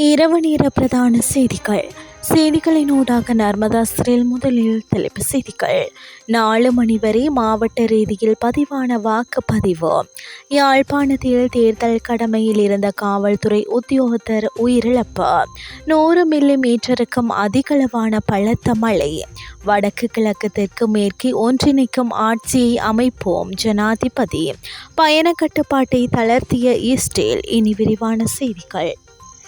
இரவு நேர பிரதான செய்திகள். செய்திகளின் ஊடாக நர்மதா சிறையில் முதலில் தலைப்பு செய்திகள். நாலு மணி வரை மாவட்ட ரீதியில் பதிவான வாக்குப்பதிவு. யாழ்ப்பாணத்தில் தேர்தல் கடமையில் இருந்த காவல்துறை உத்தியோகத்தர் உயிரிழப்பு. நூறு மில்லி மீட்டருக்கும் அதிகளவான பலத்த மழை. வடக்கு கிழக்கு தெற்கு மேற்கு ஒன்றிணைக்கும் ஆட்சியை அமைப்போம் ஜனாதிபதி. பயண கட்டுப்பாட்டை தளர்த்திய ஈஸ்டேல் இனி விரிவான செய்திகள்.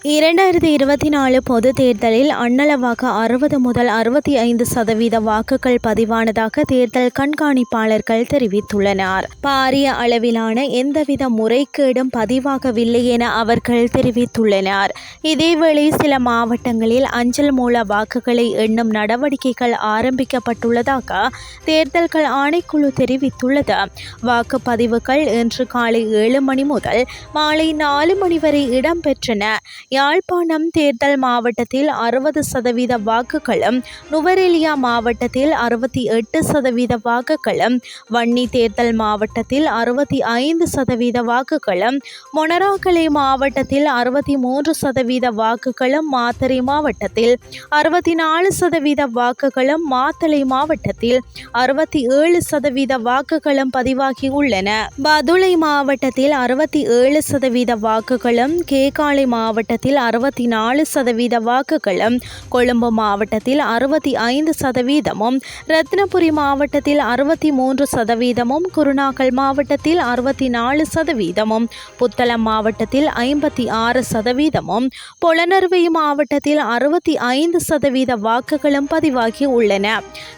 இரண்டாயிரத்தி இருபத்தி நாலு பொது தேர்தலில் அண்ணளவாக அறுபது முதல் அறுபத்தி ஐந்து சதவீத வாக்குகள் பதிவானதாக தேர்தல் கண்காணிப்பாளர்கள் தெரிவித்துள்ளனர். பாரிய அளவிலான எந்தவித முறைகேடும் பதிவாகவில்லை என அவர்கள் தெரிவித்துள்ளனர். இதேவேளை சில மாவட்டங்களில் அஞ்சல் மூல வாக்குகளை எண்ணும் நடவடிக்கைகள் ஆரம்பிக்கப்பட்டுள்ளதாக தேர்தல்கள் ஆணைக்குழு தெரிவித்துள்ளது. வாக்குப்பதிவுகள் இன்று காலை ஏழு மணி முதல் மாலை நாலு மணி வரை இடம்பெற்றன. யாழ்ப்பாணம் தேர்தல் மாவட்டத்தில் அறுபது சதவீத வாக்குகளும் நுவரெலியா மாவட்டத்தில் அறுபத்தி எட்டு சதவீத வாக்குகளும் வன்னி தேர்தல் மாவட்டத்தில் அறுபத்தி ஐந்து சதவீத வாக்குகளும் மொனராகலை மாவட்டத்தில் அறுபத்தி மூன்று சதவீத வாக்குகளும் மாத்தறை மாவட்டத்தில் அறுபத்தி நாலு சதவீத வாக்குகளும் மாத்தளை மாவட்டத்தில் அறுபத்தி ஏழு சதவீத வாக்குகளும் பதிவாகி உள்ளன பதுளை மாவட்டத்தில் அறுபத்தி ஏழு சதவீத வாக்குகளும் கேகாலை மாவட்டத்தில் மாவட்டத்தில் அறுபத்தி நாலு சதவீத வாக்குகளும் கொழும்பு மாவட்டத்தில் அறுபத்தி ஐந்து சதவீதமும் ரத்னபுரி மாவட்டத்தில் அறுபத்தி மூன்று சதவீதமும் குருநாகல் மாவட்டத்தில் அறுபத்தி நாலு சதவீதமும் புத்தளம் மாவட்டத்தில் ஐம்பத்தி ஆறு சதவீதமும் பொலனறுவை மாவட்டத்தில் அறுபத்தி ஐந்து சதவீத வாக்குகளும் பதிவாகி உள்ளன.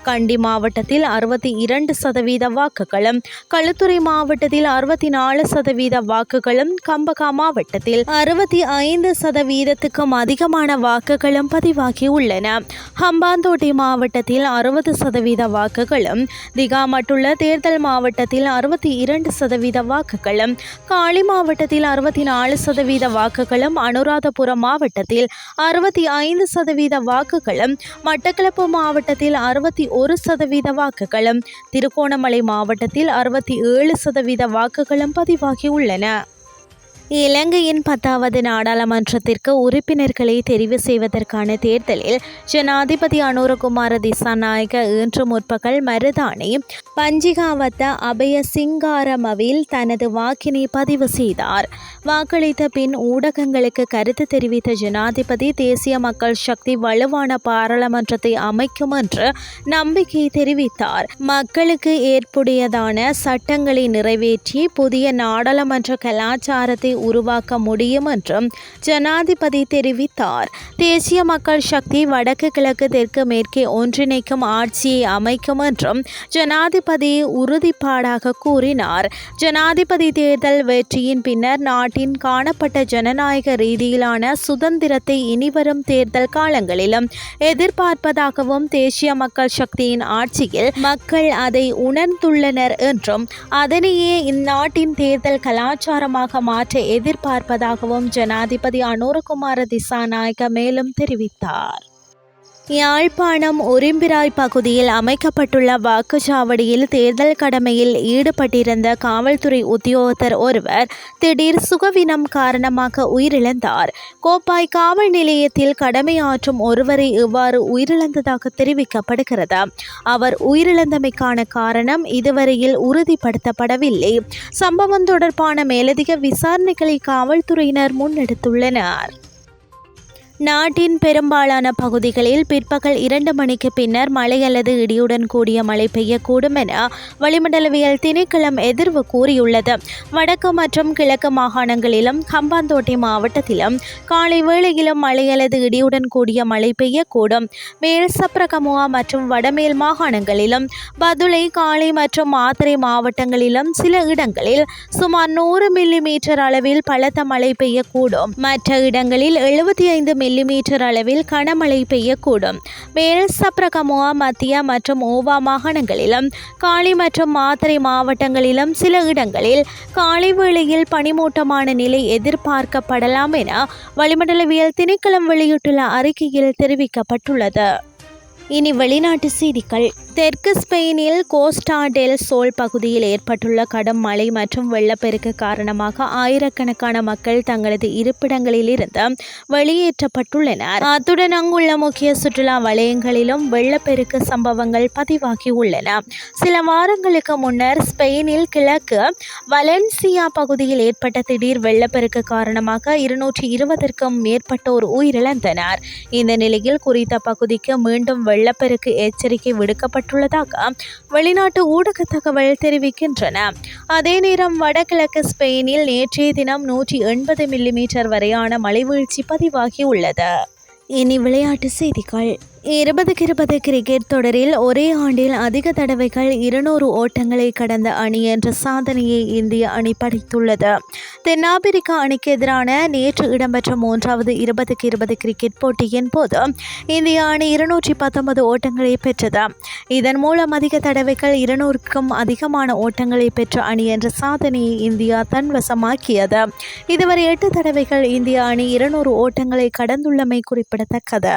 கண்டி மாவட்டத்தில் அறுபத்தி இரண்டு சதவீத வாக்குகளும் களுத்துறை மாவட்டத்தில் அறுபத்தி நாலு சதவீத வாக்குகளும் கம்பகா மாவட்டத்தில் அறுபத்தி ஐந்து சதவீதத்துக்கும் அதிகமான வாக்குகளும் பதிவாகி உள்ளன ஹம்பாந்தோட்டை மாவட்டத்தில் அறுபது சதவீத வாக்குகளும் திகாமட்டுள்ள தேர்தல் மாவட்டத்தில் அறுபத்தி இரண்டு சதவீத வாக்குகளும் காளி மாவட்டத்தில் அறுபத்தி நாலு சதவீத வாக்குகளும் அனுராதபுரம் மாவட்டத்தில் அறுபத்தி ஐந்து சதவீத வாக்குகளும் மட்டக்களப்பு மாவட்டத்தில் அறுபத்தி ஒரு சதவீத வாக்குகளும் திருகோணமலை மாவட்டத்தில் அறுபத்தி ஏழு சதவீத வாக்குகளும் பதிவாகி உள்ளன இலங்கையின் பத்தாவது நாடாளுமன்றத்திற்கு உறுப்பினர்களை தெரிவு செய்வதற்கான தேர்தலில் ஜனாதிபதி அனுரகுமார திசாநாயக இன்று முற்பகல் மருதானி பஞ்சிகாவத்த அபய சிங்காரமவில் தனது வாக்கினை பதிவு செய்தார். வாக்களித்த பின் ஊடகங்களுக்கு கருத்து தெரிவித்த ஜனாதிபதி தேசிய மக்கள் சக்தி வலுவான பாராளுமன்றத்தை அமைக்கும் என்று நம்பிக்கை தெரிவித்தார். மக்களுக்கு ஏற்புடையதான சட்டங்களை நிறைவேற்றி புதிய நாடாளுமன்ற கலாச்சாரத்தை உருவாக்க முடியும் என்றும் ஜனாதிபதி தெரிவித்தார். தேசிய மக்கள் சக்தி வடக்கு கிழக்கு தெற்கு மேற்கே ஒன்றிணைக்கும் ஆட்சியை அமைக்கும் என்றும் ஜனாதிபதி உறுதிப்பாடாக கூறினார். ஜனாதிபதி தேர்தல் வெற்றியின் பின்னர் நாட்டின் காணப்பட்ட ஜனநாயக ரீதியிலான சுதந்திரத்தை இனிவரும் தேர்தல் காலங்களிலும் எதிர்பார்ப்பதாகவும் தேசிய மக்கள் சக்தியின் ஆட்சியில் மக்கள் அதை உணர்ந்துள்ளனர் என்றும் அதனையே இந்நாட்டின் தேர்தல் கலாச்சாரமாக மாற்ற எதிர்பார்ப்பதாகவும் ஜனாதிபதி அனுரகுமார திசாநாயக்க மேலும் தெரிவித்தார். யாழ்ப்பாணம் உரிம்பிராய் பகுதியில் அமைக்கப்பட்டுள்ள வாக்குச்சாவடியில் தேர்தல் கடமையில் ஈடுபட்டிருந்த காவல்துறை உத்தியோகத்தர் ஒருவர் திடீர் சுகவினம் காரணமாக உயிரிழந்தார். கோப்பாய் காவல் நிலையத்தில் கடமையாற்றும் ஒருவரை இவ்வாறு உயிரிழந்ததாக தெரிவிக்கப்படுகிறது. அவர் உயிரிழந்தமைக்கான காரணம் இதுவரையில் உறுதிப்படுத்தப்படவில்லை. சம்பவம் தொடர்பான மேலதிக விசாரணைகளை காவல்துறையினர் முன்னெடுத்துள்ளனர். நாட்டின் பெரும்பாலான பகுதிகளில் பிற்பகல் இரண்டு மணிக்கு பின்னர் மழை அல்லது இடியுடன் கூடிய மழை பெய்யக்கூடும் என வளிமண்டலவியல் திணைக்களம் எதிர்வு கூறியுள்ளது. வடக்கு மற்றும் கிழக்கு மாகாணங்களிலும் கம்பாந்தோட்டை மாவட்டத்திலும் காலை வேளையிலும் மழை அல்லது இடியுடன் கூடிய மழை பெய்யக்கூடும். மேல் சப்ரகமுவா மற்றும் வடமேல் மாகாணங்களிலும் பதுளை காலை மற்றும் மாத்திரை மாவட்டங்களிலும் சில இடங்களில் சுமார் நூறு மில்லி மீட்டர் அளவில் பலத்த மழை பெய்யக்கூடும். மற்ற இடங்களில் எழுபத்தி ஐந்து மில்லிமீட்டர் அளவில் கனமழை பெய்யக்கூடும். மேல் சப்ரகமுவா மத்திய மற்றும் ஓவா மாகாணங்களிலும் காளி மற்றும் மாத்தறை மாவட்டங்களிலும் சில இடங்களில் காலை வேளையில் பனிமூட்டமான நிலை எதிர்பார்க்கப்படலாம் என வளிமண்டலவியல் திணைக்களம் வெளியிட்டுள்ள அறிக்கையில் தெரிவிக்கப்பட்டுள்ளது. இனி வெளிநாட்டு செய்திகள். தெற்கு ஸ்பெயினில் கோஸ்டா டெல் சோல் பகுதியில் ஏற்பட்டுள்ள கடும் மழை மற்றும் வெள்ளப்பெருக்கு காரணமாக ஆயிரக்கணக்கான மக்கள் தங்களது இருப்பிடங்களிலிருந்து வெளியேற்றப்பட்டுள்ளனர். அத்துடன் அங்குள்ள முக்கிய சுற்றுலா வலயங்களிலும் வெள்ளப்பெருக்கு சம்பவங்கள் பதிவாகியுள்ளன. சில வாரங்களுக்கு முன்னர் ஸ்பெயினில் கிழக்கு வலன்சியா பகுதியில் ஏற்பட்ட திடீர் வெள்ளப்பெருக்கு காரணமாக இருநூற்றி இருபதற்கும் மேற்பட்டோர் உயிரிழந்தனர். இந்த நிலையில் குறித்த பகுதிக்கு மீண்டும் வெள்ளப்பெருக்கு எச்சரிக்கை விடுக்கப்பட்டு ஏற்பட்டுள்ளதாக வெளிநாட்டு ஊடக தகவல் தெரிவிக்கின்றன. அதே நேரம் வடகிழக்கு ஸ்பெயினில் நேற்றைய தினம் நூற்றி எண்பது மில்லிமீட்டர் வரையான மழைவீழ்ச்சி பதிவாகியுள்ளது. இனி விளையாட்டு செய்திகள். இருபதுக்கு இருபது கிரிக்கெட் தொடரில் ஒரே ஆண்டில் அதிக தடவைகள் இருநூறு ஓட்டங்களை கடந்த அணி என்ற சாதனையை இந்திய அணி படைத்துள்ளது. தென்னாப்பிரிக்கா அணிக்கு எதிரான நேற்று இடம்பெற்ற மூன்றாவது இருபதுக்கு இருபது கிரிக்கெட் போட்டியின் போது இந்திய அணி இருநூற்றி பத்தொன்பது ஓட்டங்களை பெற்றது. இதன் மூலம் அதிக தடவைகள் இருநூறுக்கும் அதிகமான ஓட்டங்களை பெற்ற அணி என்ற சாதனையை இந்தியா தன்வசமாக்கியது. இதுவரை எட்டு தடவைகள் இந்திய அணி இருநூறு ஓட்டங்களை கடந்துள்ளமை குறிப்பிடத்தக்கது.